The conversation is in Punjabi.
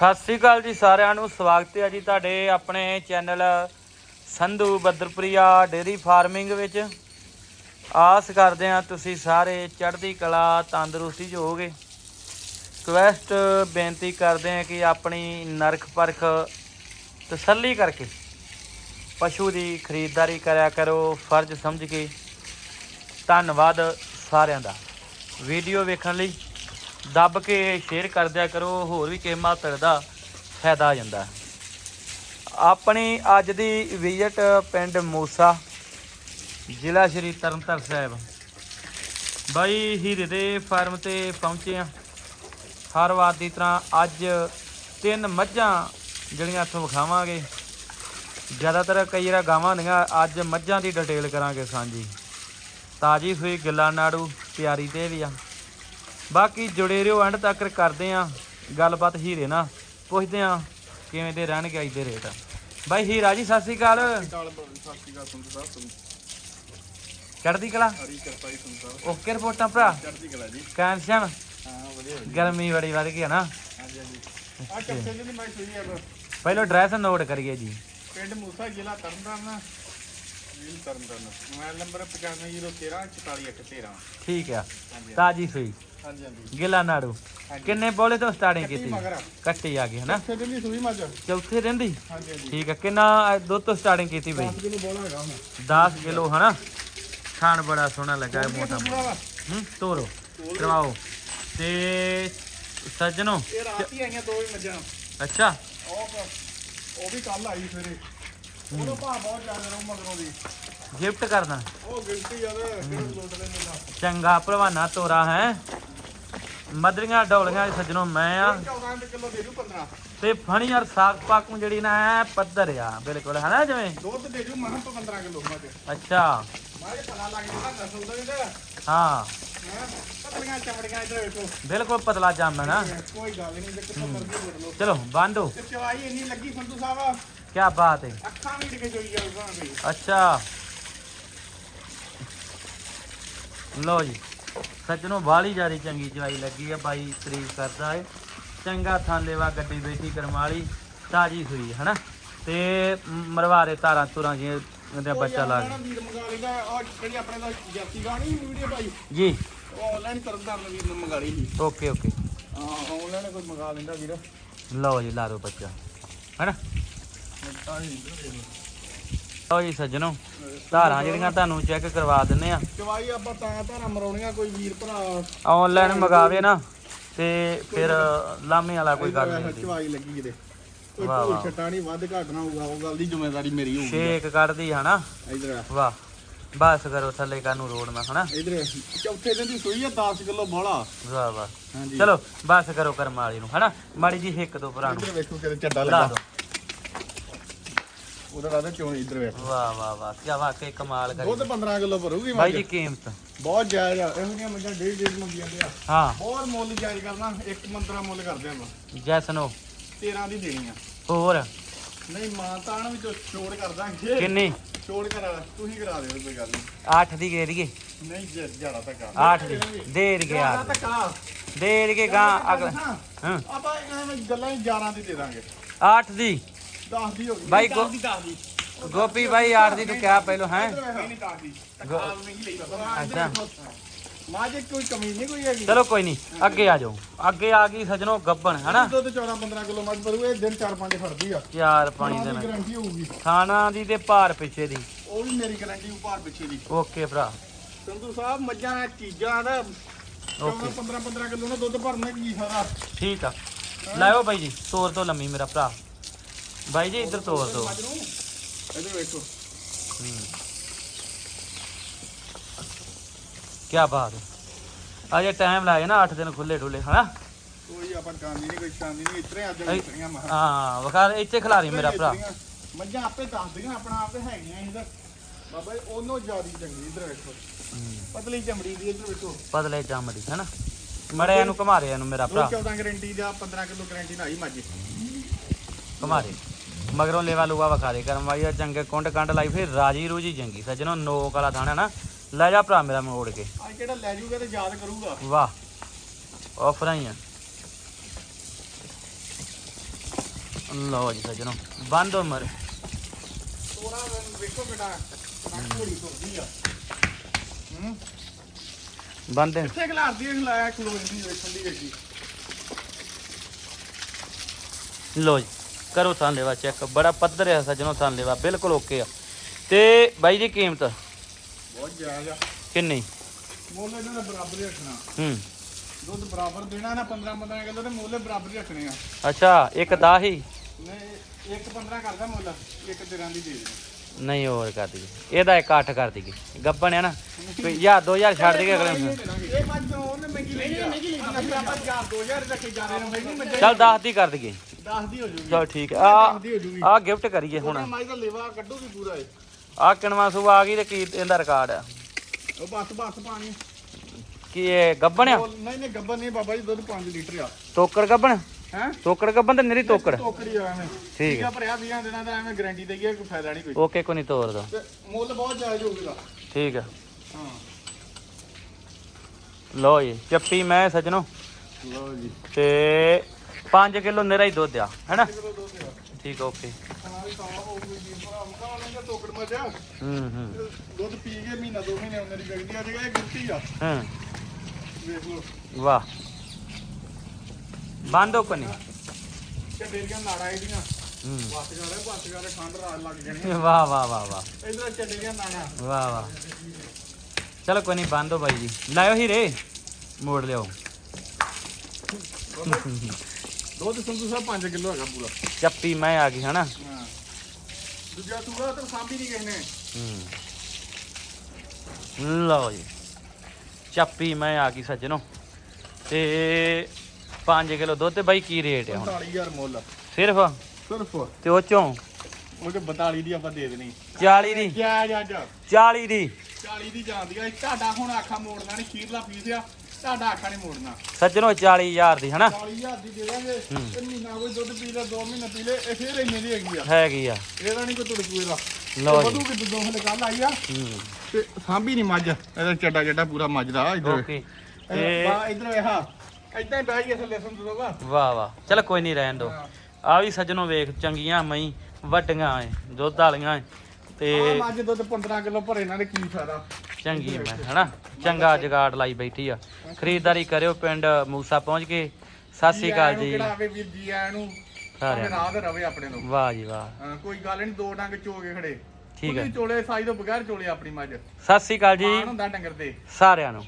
ਸਤਿ ਸ੍ਰੀ ਅਕਾਲ ਜੀ ਸਾਰਿਆਂ ਨੂੰ, ਸਵਾਗਤ ਹੈ ਜੀ ਤੁਹਾਡੇ ਆਪਣੇ channel Sandhu Badarpriya dairy farming ਵਿੱਚ। ਆਸ ਕਰਦੇ ਹਾਂ ਤੁਸੀਂ ਸਾਰੇ ਚੜ੍ਹਦੀ ਕਲਾ, ਤੰਦਰੁਸਤੀ 'ਚ ਹੋਗੇ ਰਿਕਵੈਸਟ ਬੇਨਤੀ ਕਰਦੇ ਹਾਂ ਕਿ ਆਪਣੀ ਨਰਖ ਪਰਖ ਤਸੱਲੀ ਕਰਕੇ ਪਸ਼ੂ ਦੀ ਖਰੀਦਦਾਰੀ ਕਰਿਆ ਕਰੋ, ਫਰਜ਼ ਸਮਝ ਕੇ। ਧੰਨਵਾਦ ਸਾਰਿਆਂ ਦਾ। ਵੀਡੀਓ ਵੇਖਣ ਲਈ ਦੱਬ ਕੇ ਸ਼ੇਅਰ ਕਰ ਦਿਆ ਕਰੋ, ਹੋਰ ਵੀ ਕਿਸੇ ਮਾਤਰ ਦਾ ਫਾਇਦਾ ਆ ਜਾਂਦਾ। ਆਪਣੀ ਅੱਜ ਦੀ ਵਿਜ਼ਿਟ ਪਿੰਡ ਮੂਸਾ, ਜ਼ਿਲ੍ਹਾ ਸ਼੍ਰੀ ਤਰਨਤਾਰਨ ਸਾਹਿਬ। ਬਾਈ ਹੀਰੇ ਦੇ ਫਾਰਮ ਤੇ ਪਹੁੰਚੇ ਆ ਹਰ ਵਾਰ ਦੀ ਤਰ੍ਹਾਂ ਅੱਜ ਤਿੰਨ ਮੱਝਾਂ ਜਿਹੜੀਆਂ ਇੱਥੋਂ ਵਿਖਾਵਾਂਗੇ। ਜ਼ਿਆਦਾਤਰ ਕਈ ਵਾਰ ਗਾਵਾਂ ਦੀਆਂ ਅੱਜ ਮੱਝਾਂ ਦੀ ਡਿਟੇਲ ਕਰਾਂਗੇ ਸਾਂਝੀ। ਤਾਜੀ ਹੋਈ ਗਿੱਲਾ ਨਾੜੂ, ਪਿਆਰੀ ਤੇ ਵੀ ਆ। ਬਾਕੀ ਜੁੜੇ ਰਹੋ ਐਂਡ ਤੱਕ ਕਰਦੇ ਆ ਗੱਲਬਾਤ ਹੀਰੇ ਨਾਲ। ਪੁੱਛਦੇ ਆ ਕਿਵੇਂ ਦੇ ਰਹਿਣਗੇ ਅੱਜ ਦੇ ਰੇਟ ਬਾਈ ਹੀਰਾ ਜੀ ਸਤਿ ਸ੍ਰੀ ਅਕਾਲ। ਕਾਲ ਸਤਿ ਸ਼੍ਰੀ ਅਕਾਲ ਸੰਤ ਸਾਹਿਬ ਤੁਮ ਚੜ੍ਹਦੀ ਕਲਾ? ਓਕੇ ਰਿਪੋਰਟਾਂ ਭਰਾ। ਚੜ੍ਹਦੀ ਕਲਾ ਜੀ। ਕੈਂਸ਼ਨ ਹਾਂ ਵਧੀਆ ਵਧੀਆ ਗਰਮੀ ਬੜੀ ਵੱਧ ਗਈ ਹੈ ਨਾ। ਹਾਂਜੀ ਹਾਂਜੀ। ਆ ਚੱਕੇ ਜੀ ਮੈਂ ਸੂਈ ਆ ਪਹਿਲਾਂ ਐਡਰੈਸ ਨੋਟ ਕਰੀਏ ਜੀ। ਪਿੰਡ ਮੂਸਾ ਜ਼ਿਲ੍ਹਾ ਤਰਨਤਾਰਨ। ਜ਼ਿਲ੍ਹਾ ਤਰਨਤਾਰਨ ਮੋਬਾਈਲ ਨੰਬਰ 9501344113 ਠੀਕ ਆ। ਹਾਂਜੀ ਤਾਜੀ ਸੂਈ। ਹਾਂਜੀ ਹਾਂਜੀ। ਗਿੱਲਾ ਨਾੜੂ। ਕਿੰਨੇ ਬੋਲੇ ਤੋਂ ਸਟਾਰਟਿੰਗ ਕੀਤੀ? ਕੱਟੀ ਆ ਗਈ ਹਨਾ? ਫਿਰ ਦੀ ਸੂਈ ਮੱਝ। ਚੌਥੇ ਦਿਨ ਦੀ? ਹਾਂਜੀ ਹਾਂਜੀ। ਠੀਕ ਆ। ਕਿੰਨਾ ਦੁੱਧ ਤੋਂ ਸਟਾਰਟਿੰਗ ਕੀਤੀ ਬਈ? 10 ਕਿਲੋ ਬੋਲਾ ਹੈਗਾ ਹੁਣ। 10 ਕਿਲੋ ਹਨਾ? ਖਾਣ ਬੜਾ ਸੋਹਣਾ ਲੱਗਾ ਮੋਟਾ ਹੂੰ ਤੋਰੋ। ਕਰਵਾਓ। ਤੇ ਸੱਜਣੋ ਇਹ ਰਾਤ ਹੀ ਆਈਆਂ ਦੋ ਹੀ ਮੱਝਾਂ। ਅੱਛਾ। ਉਹ ਵੀ ਕੱਲ ਆਈ ਸਵੇਰੇ। ਉਹਦਾ ਭਾਅ ਬਹੁਤ ਜ਼ਿਆਦਾ ਰਹੂ ਮਗਰੋਂ ਦੀ। ਗਿਫਟ ਕਰਨਾ ਉਹ ਗਿਲਟੀ ਯਾਰ ਕਿਹੜੇ ਲੋਟ ਦੇ ਮੇਲਾ ਚੰਗਾ ਭਲਵਾਨਾ ਤੋਰਾ ਹੈ। ਮਦਰੀਆਂ ਡੌਲੀਆਂ ਦੇ ਸੱਜਣੋ ਮੈਂ ਆ। 14 ਰੁਪਏ ਕਿਲੋ ਦੇ ਦੂ 15 ਤੇ ਫਣੀ ਯਾਰ ਸਾਗ ਪਾਕੂ ਜਿਹੜੀ ਨਾ ਐ ਪੱਧਰ ਆ ਬਿਲਕੁਲ ਹਨਾ ਜਿਵੇਂ? ਦੁੱਧ ਦੇ ਦੂ ਮਹਾਂ 15 ਕਿਲੋ ਮੱਝ। ਅੱਛਾ। ਮਾਰੇ ਪਤਾ ਲੱਗ ਜਾਂਦਾ ਨਸਲ ਦਾ ਇਹਦਾ ਹਾਂ। ਹੈ? ਪਤਲੀਆਂ ਚਮੜੀਆਂ ਇਧਰ ਵੇਖੋ। ਬਿਲਕੁਲ ਪਤਲਾ ਜਾਮਣ ਕੋਈ ਗੱਲ ਨਹੀਂ ਕਿੱਥੋਂ ਮਰਜ਼ੀ ਵੜ ਲਓ। ਚਲੋ ਬੰਦੋ ਤੇ ਚਵਾਈ ਇੰਨੀ ਲੱਗੀ ਸੰਧੂ ਸਾਹਿਬ। ਕੀ ਬਾਤ ਹੈ। ਅੱਖਾਂ ਵੀ ਡਿੱਗੇ ਜੋਈ ਜਾਊਗਾ ਬਈ ਅੱਛਾ। ਲੋ ਜੀ ਸੱਜਣੋ ਬਾਲੀ ਜਾਰੀ ਚੰਗੀ ਚਵਾਈ ਲੱਗੀ ਆ ਬਾਈ ਤਾਰੀਫ ਕਰਦਾ ਏ। ਚੰਗਾ ਥਾਂਲੇਵਾ ਗੱਡੀ ਬੈਠੀ ਕਰਮਾਲੀ ਤਾਜੀ ਹੋਈ ਹਨਾ? ਤੇ ਮਰਵਾਰੇ ਤਾਰਾਂ ਤੁਰਾਂ ਜੀ ਉਹਦੇ ਬੱਚਾ ਲਾ ਕੇ। ਵੀਰ ਮੰਗਾ ਲੈਂਦਾ ਆ ਜਿਹੜੀ ਆਪਣੇ ਦਾ ਜਰਸੀ ਗਾਣੀ ਵੀਡੀਓ ਭਾਈ ਜੀ। ਆਨਲਾਈਨ ਤਰਨਤਾਰਨ ਵੀਰ ਨੇ ਮੰਗਾ ਲਈ ਸੀ। Okay okay. ਹਾਂ ਆਨਲਾਈਨ ਕੋਈ ਮੰਗਾ ਲੈਂਦਾ ਵੀਰ। ਲਓ ਜੀ ਲਾ ਦਿਓ ਬੱਚਾ ਹਨਾ? ਲਓ ਜੀ ਸੱਜਣੋ ਧਾਰਾਂ ਜਿਹੜੀਆਂ ਤੁਹਾਨੂੰ ਚੈੱਕ ਕਰਵਾ ਦਿੰਨੇ ਆ ਚਵਾਈ ਆਪਾਂ ਤਾਂ ਧਾਰਾਂ ਮਰਾਉਣੀਆਂ ਕੋਈ ਵੀਰ ਭਰਾ। ਆਨਲਾਈਨ ਮੰਗਾਵੇ ਨਾ ਤੇ ਫਿਰ ਲਾਮੇ ਵਾਲਾ ਕੋਈ ਗੱਲ ਨਹੀਂ ਚਵਾਈ ਲੱਗੀ ਕਿਤੇ। ਕੋਈ ਵਾਹ। ਛਟਾ ਨਹੀਂ ਵੱਧ ਘੱਟ ਨਾ ਹੋਊਗਾ ਉਹ ਗੱਲ ਦੀ ਜ਼ਿੰਮੇਵਾਰੀ ਮੇਰੀ ਹੋਊਗੀ। ਸ਼ੇਕ ਕੱਢਦੀ ਹਨਾ ਇਧਰ ਵਾਹ ਬਸ ਕਰੋ ਥੱਲੇ ਕਾਨੂੰ ਰੋਡ ਮੈਂ ਹਨਾ? ਇਧਰ ਚੌਥੇ ਦਿਨ ਦੀ ਸੂਈ ਆ 10 ਕਿਲੋ ਬੋਲਾ ਵਾਹ ਵਾਹ। ਚਲੋ ਬਸ ਕਰੋ ਕਰਮ ਵਾਲੀ ਨੂੰ ਹਨਾ? ਮਾੜੀ ਜੀ ਹਿੱਕ ਦੋ ਭਰਾ ਨੂੰ। ਇਧਰ ਵੇਖੋ ਕਿਤੇ ਚੱਡਾ ਲੱਗਾ। ਉਹਦਾ ਰਾਦਾ ਚੋਣ ਇਧਰ ਵੇਖੋ। ਵਾਹ ਵਾਹ ਵਾਹ ਕੀ ਵਾਕਈ ਕਮਾਲ ਕਰੀ। ਦੁੱਧ 15 ਕਿਲੋ ਭਰੂਗੀ ਬਾਈ ਜੀ ਕੀਮਤ। ਬਹੁਤ ਜਾਇਜ਼ ਆ ਇਹੋ ਜਿਹੀਆਂ ਮੱਝਾਂ ਡੇਢ ਡੇਢ ਮੰਗੀ ਜਾਂਦੇ ਆ। ਹਾਂ। ਬਹੁਤ ਮੁੱਲ ਜਾਇਜ਼ ਕਰਨਾ ਇੱਕ ਮੰਤਰਾ ਮੁੱਲ ਕਰਦੇ ਆਪਾਂ। ਜੈਸ ਨੋ 13 ਦੀ ਦੇਣੀ ਆ। ਹੋਰ? ਨਹੀਂ ਮਾਂ ਤਾਣ ਵਿੱਚੋਂ ਛੋੜ ਕਰ ਦਾਂਗੇ। ਕਿੰਨੀ? ਛੋੜ ਕਰਾ ਤੁਸੀਂ ਕਰਾ ਦਿਓ ਕੋਈ ਗੱਲ ਨਹੀਂ। 8 ਦੀ ਗੇਰੀਏ ਨਹੀਂ ਜ਼ਿਆਦਾ ਤੱਕ ਆ 8 ਦੀ। ਦੇ ਦੇ ਜ਼ਿਆਦਾ ਦੇ। ਦੇ ਗਾਂ ਅਗਲਾ। ਹਾਂ। ਆਪਾਂ ਐਵੇਂ ਗੱਲਾਂ ਹੀ 11 ਦੀ ਦੇ ਦਾਂਗੇ। 8 ਦੀ। 10 ਦੀ ਹੋ ਗਈ ਬਾਈ ਗੋ- 10 ਦੀ 10 ਦੀ ਗੋਪੀ ਬਾਈ 8 ਦੀ ਤੂੰ ਕਿਹਾ ਪਹਿਲੋ ਹੈ? ਨਹੀਂ ਨਹੀਂ 10 ਦੀ ਗੋ- ਆਪ ਨਹੀਂ ਲਈ ਬਾਬਾ ਅੱਛਾ। ਮਾਜੇ ਕੋਈ ਕਮੀ ਨਹੀਂ ਕੋਈ ਹੈਗੀ। ਚਲੋ ਕੋਈ ਨਹੀਂ ਅੱਗੇ ਆ ਜਾਓ। ਅੱਗੇ ਆ ਗਈ ਸਜਣੋ ਗੱਬਣ ਹਨਾ? ਦੁੱਧ 14 15 ਕਿਲੋ ਮੱਝ ਭਰੂ ਇਹ ਦਿਨ 4 5 ਫੜਦੀ ਆ। ਚਾਰ ਪਾਣੀ ਦੀ ਦੇਣਾ ਗਾਰੰਟੀ ਹੋਊਗੀ। ਖਾਣਾ ਦੀ ਤੇ ਭਾਰ ਪਿੱਛੇ ਦੀ। ਉਹ ਵੀ ਮੇਰੀ ਗਾਰੰਟੀ ਉਪਾਰ ਪਿੱਛੇ ਦੀ। ਓਕੇ ਭਰਾ। ਸੰਧੂ ਸਾਹਿਬ ਮੱਝਾਂ ਇਹ ਚੀਜ਼ਾਂ ਦਾ ਓਕੇ। 15 15 ਕਿਲੋ ਨਾ ਦੁੱਧ ਭਰਨਾ ਕੀ ਫਾਇਦਾ ਠੀਕ ਆ। ਲਾਓ ਬਾਈ ਜੀ ਤੋਰ ਤੋਂ ਲੰਮੀ ਮੇਰਾ ਭਰਾ। ਬਾਈ ਜੀ ਇੱਧਰ ਤੋਰ ਦੋ। ਮੱਝ ਨੂੰ ਇਧਰ ਵੇਖੋ। ਕੀ ਬਾਤ ਹੈ। ਅਜੇ ਟਾਈਮ ਲਾਇਆ ਨਾ 8 ਦਿਨ ਖੁੱਲੇ ਢੁੱਲੇ ਹਨਾ? ਕੋਈ ਆਪਾਂ ਕਾਂਦੀ ਨਹੀਂ ਕੋਈ ਸ਼ਾਂਦੀ ਨਹੀਂ ਇਤਰੇ ਅੱਜ ਵਿਚਰੀਆਂ ਮਹਾ। ਹਾਂ ਵਖਾ ਇੱਥੇ ਖਿਲਾਰੀ ਮੇਰਾ ਭਰਾ। ਮੱਝਾਂ ਆਪੇ ਦੱਸਦੀਆਂ ਆਪਣਾ ਆਪੇ ਹੈਗੀਆਂ ਇਹਦਾ ਬਾਬਾ ਜੀ ਉਹਨੋਂ ਜ਼ਿਆਦੀ ਚੰਗੀ ਇਧਰ ਵੇਖੋ। ਪਤਲੀ ਚਮੜੀ ਦੀ ਇਧਰ ਵੇਖੋ। ਪਤਲੇ ਚਮੜੀ ਹਨਾ? ਮੜਿਆ ਨੂੰ ਘਮਾ ਰਿਆ ਨੂੰ ਮੇਰਾ ਭਰਾ। 14 ਗਾਰੰਟੀ ਦਾ 15 ਕਿਲੋ ਗਾਰੰਟੀ ਨਾਲ ਹੀ ਮੱਝ ਘਮਾ ਦੇ ਮਗਰੋਂ ਲੇਵਾ ਲੂਆ ਵਖਾ ਦੇ ਕਰਮ ਵਾਈ ਦਾ ਚੰਗੇ ਕੁੰਡ ਕੰਡ ਲਾਈ ਫਿਰ ਰਾਜੀ ਰੂਜੀ ਚੰਗੀ ਸੱਜਣੋ ਨੋਕ ਵਾਲਾ ਥਾਣਾ ਨਾ। ਲੈ ਜਾ ਭਰਾ ਮੇਰਾ ਮੋੜ ਕੇ। ਅੱਜ ਕਿਹੜਾ ਲੈ ਜੂਗਾ ਤੇ ਯਾਦ ਕਰੂਗਾ। ਵਾਹ। ਆਫਰਾਂ ਹੀ ਆ। ਲਓ ਜੀ ਸੱਜਣੋ। ਬੰਦ ਉਮਰ। ਤੋਰਾ ਵੇਖੋ ਬੇਟਾ ਕਿੰਨਾ ਘੋੜੀ ਤੁਰਦੀ ਆ। ਹੂੰ। ਬੰਦ। ਕਿੱਥੇ ਖਿਲਾਰਦੀ ਹੈ ਖਿਲਾਇਆ ਕਿਲੋ ਇੰਨੀ ਵੇਖਣ ਦੀ ਵੇਖੀ ਲਓ ਜੀ। ਕਰੋ ਥਾਂ ਲੈਵਾ ਚੈੱਕ। ਬੜਾ ਪੱਧਰ ਹੈ ਸੱਜਣੋ ਥਾਂ ਲੈਵਾ। ਬਿਲਕੁਲ ਓਕੇ ਆ। ਤੇ ਬਾਈ ਜੀ ਕੀਮਤ? ਬਹੁਤ ਆ। ਕਿੰਨੀ? ਮੁੱਲ ਇਹਨਾਂ ਦਾ ਬਰਾਬਰ ਹੀ ਰੱਖਣਾ। ਹੂੰ। ਦੁੱਧ ਬਰਾਬਰ ਦੇਣਾ ਨਾ 15 15 ਕਿਲੋ ਤੇ ਮੁੱਲ ਬਰਾਬਰ ਹੀ ਰੱਖਣੇ ਆ। ਅੱਛਾ ਇੱਕ 10 ਹੀ? ਨਹੀਂ ਇੱਕ 15 ਕਰਦਾ ਮੁੱਲ ਇੱਕ 13 ਦੀ ਦੇ ਦੇ। ਨਹੀਂ ਹੋਰ ਕਰ ਦਈਏ। ਇਹਦਾ ਇੱਕ 8 ਕਰ ਦਈਏ। ਗੱਬਣ ਹੈ ਨਾ। ਯਾਰ 2000 ਛੱਡ ਦਈਏ ਅਗਲੇ ਨੂੰ। ਇਹ ਮੱਝ ਉਹਨੇ ਮਹਿੰਗੀ ਲਈ ਆ। ਅਸੀਂ ਆਪਾਂ 2000 ਰੱਖੇ ਜਾ ਰਹੇ ਨੇ ਮਹਿੰਗੀ ਮੱਝ ਚੱਲ 10 ਦੀ ਕਰ ਦਈਏ। 10 ਦੀ ਹੋ ਜੂਗੀ। ਚਲ ਠੀਕ ਆ ਆ ਦੀ ਹੋ ਜੂਗੀ। ਆ ਗਿਫਟ ਕਰੀਏ ਹੁਣ। ਮਾਈ ਦਾ ਲੇਵਾ ਕੱਢੂਗੀ ਪੂਰਾ ਇਹ। ਆ ਕਿਣਵਾ ਸੂਆ ਆ ਗਈ ਤੇ ਕੀ ਇਹਦਾ ਰਿਕਾਰਡ ਆ? ਉਹ ਬਸ ਬਸ ਪਾਣੀ। ਕੀ ਇਹ ਗੱਬਣ ਆ? ਉਹ ਨਹੀਂ ਨਹੀਂ ਗੱਬਰ ਨਹੀਂ ਬਾਬਾ ਜੀ ਦੁੱਧ 5 ਲੀਟਰ ਆ। ਤੋਕੜ ਗੱਬਣ? ਹੈ? ਤੋਕੜ ਗੱਬਣ ਤੇ ਨਿਰੀ ਟੋਕਰੀ ਆ ਐਵੇਂ। ਠੀਕ ਆ ਭਰਿਆ 20 ਦਿਨਾਂ ਦਾ ਐਵੇਂ ਗਾਰੰਟੀ ਦੇਈਏ ਕੋਈ ਫਾਇਦਾ ਨਹੀਂ ਕੋਈ। ਓਕੇ ਕੋਈ ਨਹੀਂ ਤੋਰ ਦੋ ਤੇ ਮੁੱਲ ਬਹੁਤ ਜਾਇਜ਼ ਹੋਊਗਾ ਠੀਕ ਆ। ਹਾਂ। ਲਓ ਜੀ ਚੱਪੀ ਮੈਂ ਸੱਜਣੋ। ਲਓ ਜੀ। ਤੇ 5 ਕਿਲੋ ਨਿਰਾ ਹੀ ਦੁੱਧ ਆ ਹੈਨਾ? ਠੀਕ ਓਕੇ। ਹਾਂ ਹੂੰ ਹੂੰ। ਦੁੱਧ ਪੀ ਕੇ ਮਹੀਨਾ ਦੋ ਮਹੀਨੇ ਉਹਨਾਂ ਦੀ ਵਿਕਦੀ ਆ ਜਗਾ ਇਹ ਗੁੱਟੀ ਆ। ਹੂੰ। ਵੇਖ ਲਓ। ਵਾਹ। ਬੰਦੋ ਕੋ ਨਹੀਂ ਤੇ ਡੇਰੀਆਂ ਨਾੜਾ ਇਹਦੀਆਂ। ਹੂੰ। ਬਸ ਜਾ ਰਿਹਾ ਬਸ ਜਾ ਰਿਹਾ ਠੰਡ ਰਾਤ ਲੱਗ ਜਾਣੀ ਵਾਹ ਵਾਹ ਵਾਹ ਵਾਹ। ਇਧਰ ਚੱਡੀਆਂ ਨਾੜਾ। ਵਾਹ ਵਾਹ। ਚਲੋ ਕੋਈ ਨਹੀਂ ਬੰਦੋ ਬਾਈ ਜੀ। ਲਾਇਓ ਹੀਰੇ। ਮੋੜ ਲਿਓ ਦੁੱਧ ਸੰਧੂ ਸਾਹਿਬ 5 ਕਿਲੋ ਹੈਗਾ ਪੂਰਾ। ਚੱਪੀ ਮੈਂ ਆ ਗਈ ਹਨਾ? ਹਾਂ। ਦੂਜਾ ਸੂਆ ਤਾਂ ਸਾਂਭੀ ਨਹੀਂ ਕਿਸੇ ਨੇ। ਹੂੰ। ਲਓ ਜੀ। ਚੱਪੀ ਮੈਂ ਆ ਗਈ ਸੱਜਣੋ। ਤੇ 5 ਕਿਲੋ ਦੁੱਧ ਤੇ ਬਾਈ ਕੀ ਰੇਟ ਆ ਹੁਣ? 45000 ਮੁੱਲ। ਸਿਰਫ? ਸਿਰਫ। ਤੇ ਉਹ ਚੋਂ? ਉਹ ਕਿ 42 ਦੀ ਆਪਾਂ ਦੇ ਦੇਣੀ। 40 ਦੀ। ਜਾ ਜਾ ਜਾ 40 ਦੀ। 40 ਦੀ ਜਾਂਦੀ ਆ। ਤੁਹਾਡਾ ਹੁਣ ਆਖਾ ਮੋੜਨਾ ਨਹੀਂ ਖੀਰਲਾ ਪੀਸ ਆ। ਤੁਹਾਡਾ ਆਖਾ ਨਹੀਂ ਮੋੜਨਾ। ਸੱਜਣੋ 40000 ਦੀ ਹਨਾ? 40000 ਦੀ ਦੇ ਦਾਂਗੇ। ਤੇ ਮਹੀਨਾ ਕੋਈ ਦੁੱਧ ਪੀ ਲੈ 2 ਮਹੀਨੇ ਪੀ ਲੈ ਇਹ ਫੇਰ ਇੰਨੇ ਦੀ ਹੈਗੀ ਆ। ਹੈਗੀ ਆ। ਇਹਦਾ ਨਹੀਂ ਕੋਈ ਤੁੜਕੂਏ ਦਾ ਲਓ ਜੀ। ਵਧੂ ਕਿ ਦੋ ਹਲੇ ਕੱਲ ਆਈ ਆ। ਹੂੰ। ਤੇ ਸਾਂਭੀ ਨਹੀਂ ਮੱਝ। ਇਹਦਾ ਚੱਡਾ ਚੱਡਾ ਪੂਰਾ ਮੱਝ ਦਾ ਇਧਰ। ਓਕੇ। ਤੇ ਇਧਰ ਇਹ ਹਾਂ ਇਦਾਂ ਹੀ ਬਹਿ ਗਿਆ ਥੱਲੇ ਸੁਣ ਦੋਗਾ ਵਾਹ ਵਾਹ। ਚਲ ਕੋਈ ਨਹੀਂ ਰਹਿਣ ਦੋ ਆ ਵੀ ਸੱਜਣੋ ਵੇਖ ਚੰਗੀਆਂ ਮਈ ਵੱਡੀਆਂ ਐ ਦੁੱਧ ਵਾਲੀਆਂ ਐ ਤੇ ਮੱਝ ਦੁੱਧ 15 ਕਿਲੋ ਭਰੇ ਇਹਨਾਂ ਨੇ ਕੀ ਫਾਇਦਾ। ਚੰਗੀ ਮੈਂ ਹਨਾ? ਚੰਗਾ ਜਗਾੜ ਲਾਈ ਬੈਠੀ ਆ। ਖਰੀਦਦਾਰੀ ਕਰਿਓ ਪਿੰਡ ਮੂਸਾ ਪਹੁੰਚ ਕੇ। ਸਤਿ ਸ੍ਰੀ ਅਕਾਲ ਜੀ। ਕਿਹੜਾ ਆਵੇ ਵੀਰ ਜੀ ਆਇਆਂ ਨੂੰ ਸਾਰਿਆਂ ਭਾਵੇਂ ਰਾਹ ਤੇ ਰਵੇ ਆਪਣੇ ਨੂੰ। ਨੂੰ। ਵਾਹ ਜੀ ਵਾਹ। ਹਾਂ, ਕੋਈ ਗੱਲ ਨਹੀਂ ਦੋ ਡੰਗ ਚੋਗੇ ਖੜੇ। ਠੀਕ ਹੈ ਚੋਲੇ ਸਾਈ ਤੋਂ ਬਗੈਰ ਚੋਲੇ ਆਪਣੀ ਮੱਝ। ਸਤਿ ਸ੍ਰੀ ਅਕਾਲ ਜੀ। ਮਾਣ ਹੁੰਦਾ ਡੰਗਰ ਤੇ। ਸਾਰਿਆਂ ਨੂੰ।